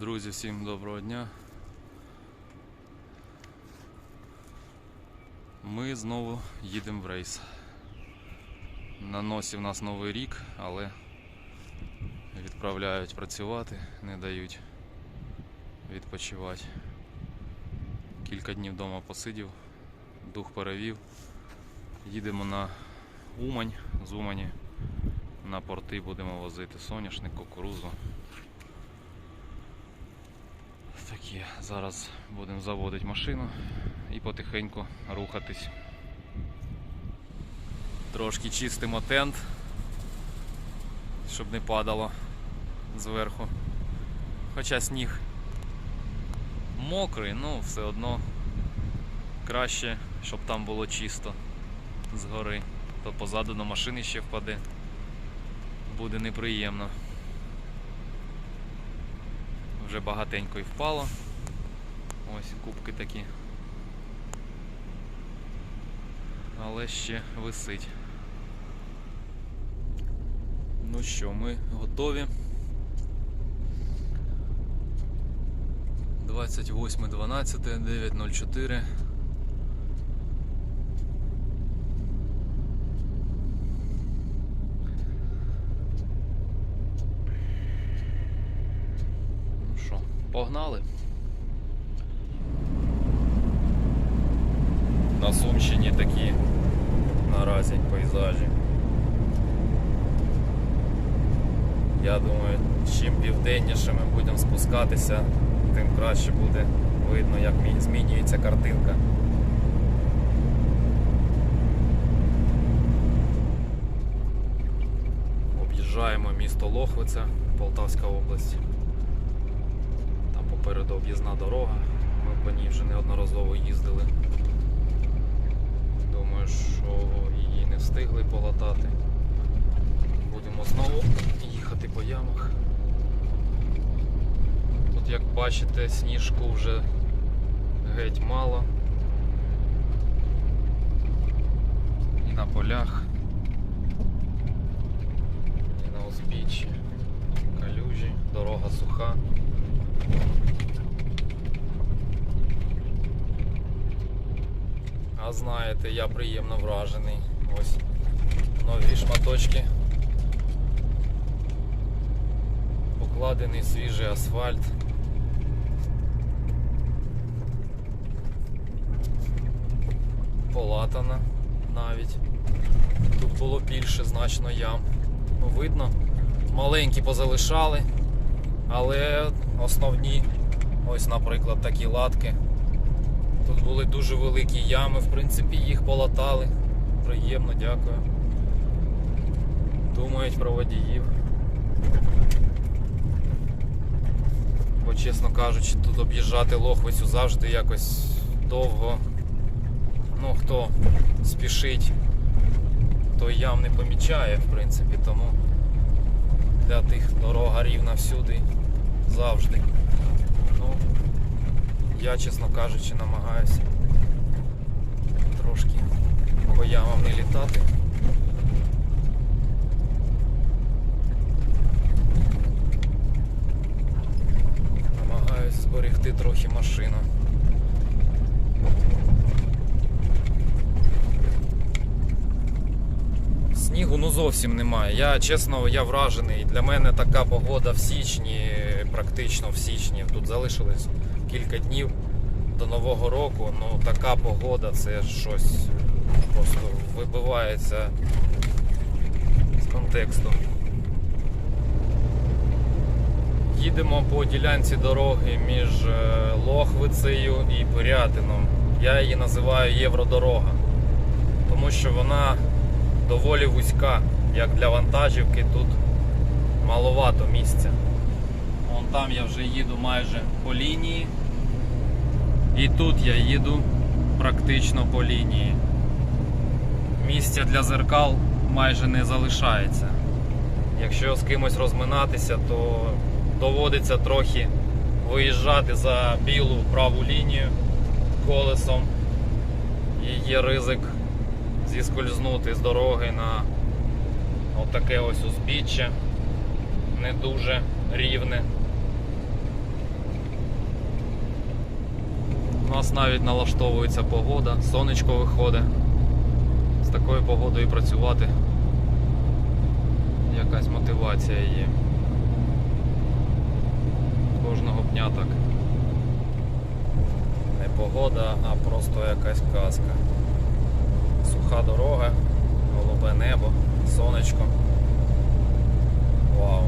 Друзі, всім доброго дня. Ми знову їдемо в рейс. На носі в нас новий рік, але відправляють працювати, не дають відпочивати. Кілька днів вдома посидів, дух перевів. Їдемо на Умань, з Умані на порти будемо возити соняшник, кукурузу. Такі, зараз будемо заводити машину і потихеньку рухатись. Трошки чистимо тент, щоб не падало зверху. Хоча сніг мокрий, ну все одно краще, щоб там було чисто згори. То позаду на машини ще впаде. Буде неприємно. Вже багатенько і впало. Ось кубки такі. Але ще висить. Ну що, ми готові. 28.12, 9.04. Ну що, погнали? На Сумщині такі наразі пейзажі. Я думаю, чим південніше ми будемо спускатися, тим краще буде видно, як змінюється картинка. Об'їжджаємо місто Лохвиця, Полтавська область. Попереду об'їзна дорога. Ми по ній вже неодноразово їздили. Думаю, що її не встигли полатати. Будемо знову їхати по ямах. Тут, як бачите, сніжку вже геть мало. І на полях, і на узбіччі, калюжі, дорога суха. А знаєте, я приємно вражений. Ось нові шматочки. Покладений свіжий асфальт. Полатана навіть. Тут було більше значно ям. Ну, видно, маленькі позалишали, але основні, ось, наприклад, такі латки. Тут були дуже великі ями, в принципі, їх полатали. Приємно, дякую. Думають про водіїв. Бо, чесно кажучи, тут об'їжджати Лохвицю завжди якось довго. Ну, хто спішить, той ям не помічає, в принципі, тому для тих дорога рівна всюди завжди. Ну, я, чесно кажучи, намагаюся трошки по ямам не літати. Намагаюсь зберегти трохи машину. Снігу ну зовсім немає. Я чесно, я вражений. Для мене така погода в січні, практично в січні. Тут залишилось кілька днів до Нового року. Ну така погода це щось просто вибивається з контексту. Їдемо по ділянці дороги між е, Лохвицею і Пирятином. Я її називаю Євродорога, тому що вона доволі вузька, як для вантажівки, тут маловато місця. Там я вже їду майже по лінії. І тут я їду практично по лінії. Місця для зеркал майже не залишається. Якщо з кимось розминатися, то доводиться трохи виїжджати за білу праву лінію колесом. І є ризик зіскользнути з дороги на отаке ось узбіччя, не дуже рівне. У нас навіть налаштовується погода, сонечко виходить. З такою погодою працювати. Якась мотивація є. Кожного дня так. Не погода, а просто якась казка. Суха дорога, голубе небо, сонечко. Вау.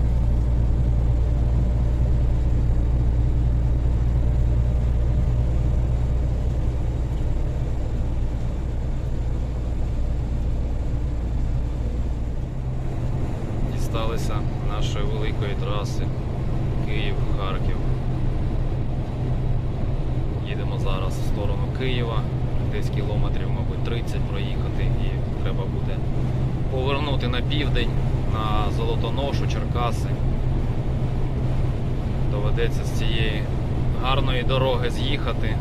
Великої траси Київ-Харків. Їдемо зараз в сторону Києва, десь кілометрів, мабуть, 30 проїхати і треба буде повернути на південь на Золотоношу, Черкаси. Доведеться з цієї гарної дороги з'їхати.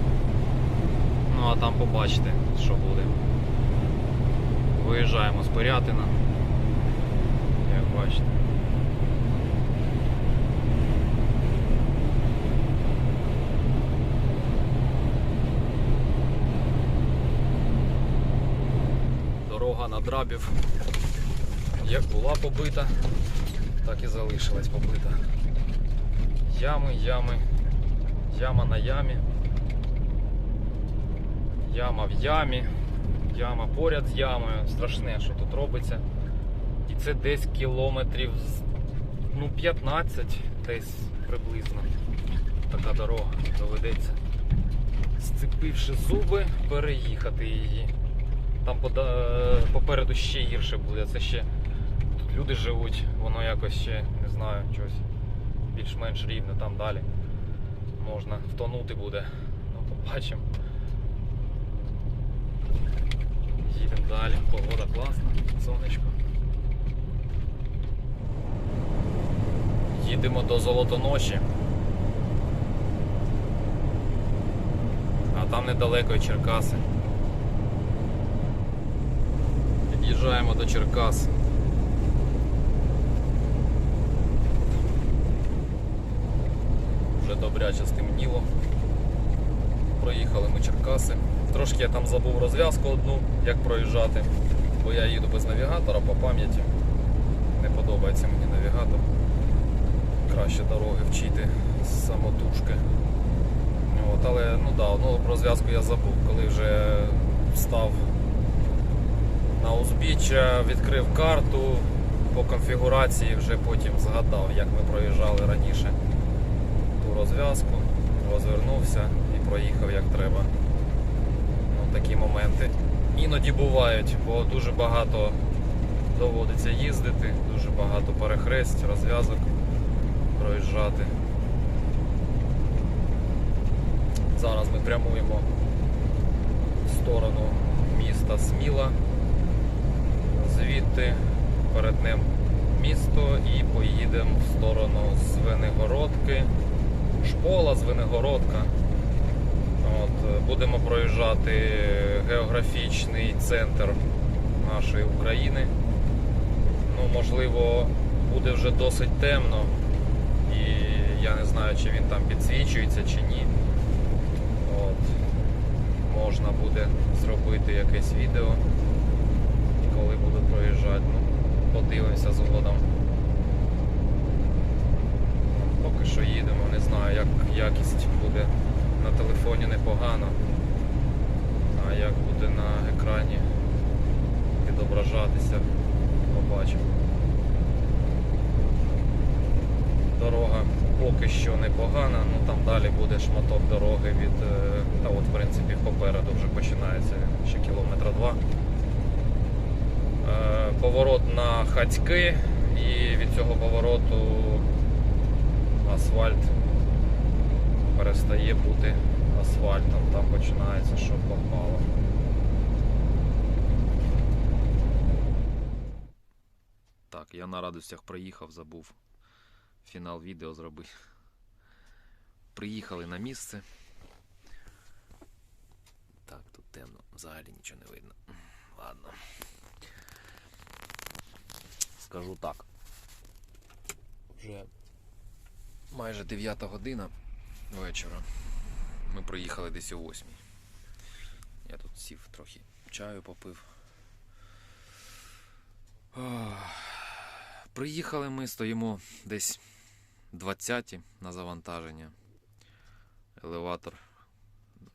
Ну а там побачите, що буде. Виїжджаємо з Пирятина. Як бачите. Дорога на драбів як була побита, так і залишилась побита. Ями, ями, яма на ямі, яма в ямі, яма поряд з ямою. Страшне, що тут робиться. І це десь кілометрів ну, 15 десь приблизно. Така дорога доведеться. Сцепивши зуби, переїхати її. Там попереду ще гірше буде. Це ще тут люди живуть, воно якось ще не знаю, щось більш-менш рівне там далі. Можна втонути буде. Ну, побачимо. Їдемо далі. Погода класна, сонечко. Їдемо до Золотоноші. А там недалеко Черкаси. Під'їжджаємо до Черкас. Вже добряче стемніло. Проїхали ми Черкаси. Трошки я там забув розв'язку одну, як проїжджати, бо я їду без навігатора по пам'яті. Не подобається мені навігатор. Краще дороги вчити з самотужки. От, але ну да, одну розв'язку я забув, коли вже став на узбіччя, відкрив карту по конфігурації, вже потім згадав, як ми проїжджали раніше ту розв'язку, розвернувся і проїхав як треба. Ну, такі моменти іноді бувають, бо дуже багато доводиться їздити, дуже багато перехресть, розв'язок проїжджати. Зараз ми прямуємо в сторону міста Сміла. Звідти перетнем місто і поїдемо в сторону Звенигородки. Школа, Звенигородка. От, будемо проїжджати географічний центр нашої України. Ну, можливо, буде вже досить темно, і я не знаю, чи він там підсвічується чи ні. От. Можна буде зробити якесь відео, коли буду проїжджати. Ну, подивимося згодом. Поки що їдемо, не знаю, як якість буде на телефоні непогано. А як буде на екрані відображатися, побачимо. Дорога поки що непогана, ну там далі буде шматок дороги від. е, Та от в принципі попереду вже починається ще кілометра два. Поворот на Хацьки і від цього повороту асфальт перестає бути асфальтом, там починається, що попало. Так, я на радостях проїхав, забув фінал відео зробити. Приїхали на місце. Так, тут темно, взагалі нічого не видно. Ладно. Скажу так. Вже майже 9 година вечора. Ми приїхали десь о 8. Я тут сів трохи чаю попив. Приїхали ми, стоїмо десь 20 на завантаження. Елеватор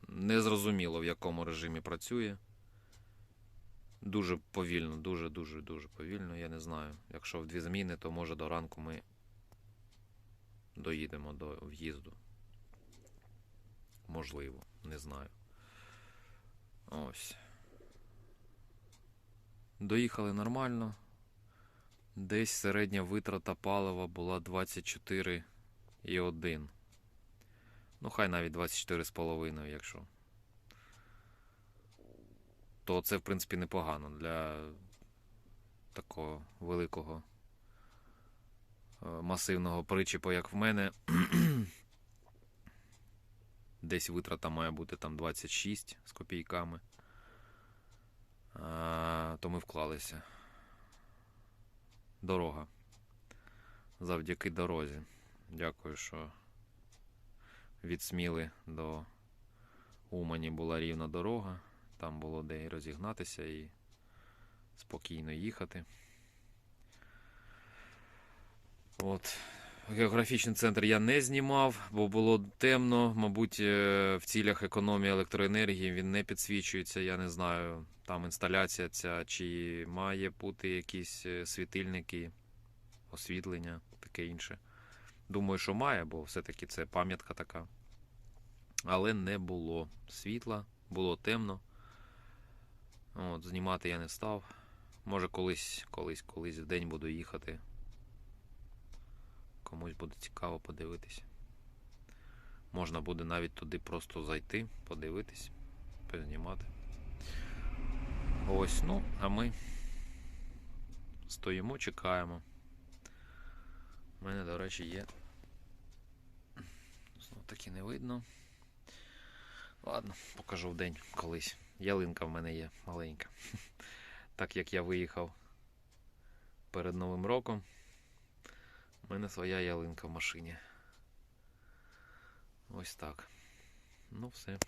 незрозуміло в якому режимі працює. Дуже повільно, дуже, дуже, дуже повільно, я не знаю. Якщо в дві зміни, то може до ранку ми доїдемо до в'їзду. Можливо, не знаю. Ось. Доїхали нормально. Десь середня витрата палива була 24,1. Ну, хай навіть 24,5, якщо. То це, в принципі, непогано для такого великого е, масивного причіпа, як в мене. Десь витрата має бути там 26 з копійками. А, то ми вклалися. Дорога. Завдяки дорозі. Дякую, що від Сміли до Умані була рівна дорога. Там було де розігнатися і спокійно їхати. От. Географічний центр я не знімав, бо було темно. Мабуть, е, в цілях економії електроенергії він не підсвічується. Я не знаю, там інсталяція ця, чи має бути якісь е, світильники, освітлення, таке інше. Думаю, що має, бо все-таки це пам'ятка така. Але не було світла, було темно. От, знімати я не став. Може колись, колись, колись в день буду їхати. Комусь буде цікаво подивитись. Можна буде навіть туди просто зайти, подивитись, познімати. Ось, ну, а ми стоїмо, чекаємо. У мене, до речі, є. Знов таки не видно. Ладно, покажу в день колись. Ялинка в мене є маленька. Так як я виїхав перед Новим роком, у мене своя ялинка в машині. Ось так. Ну все.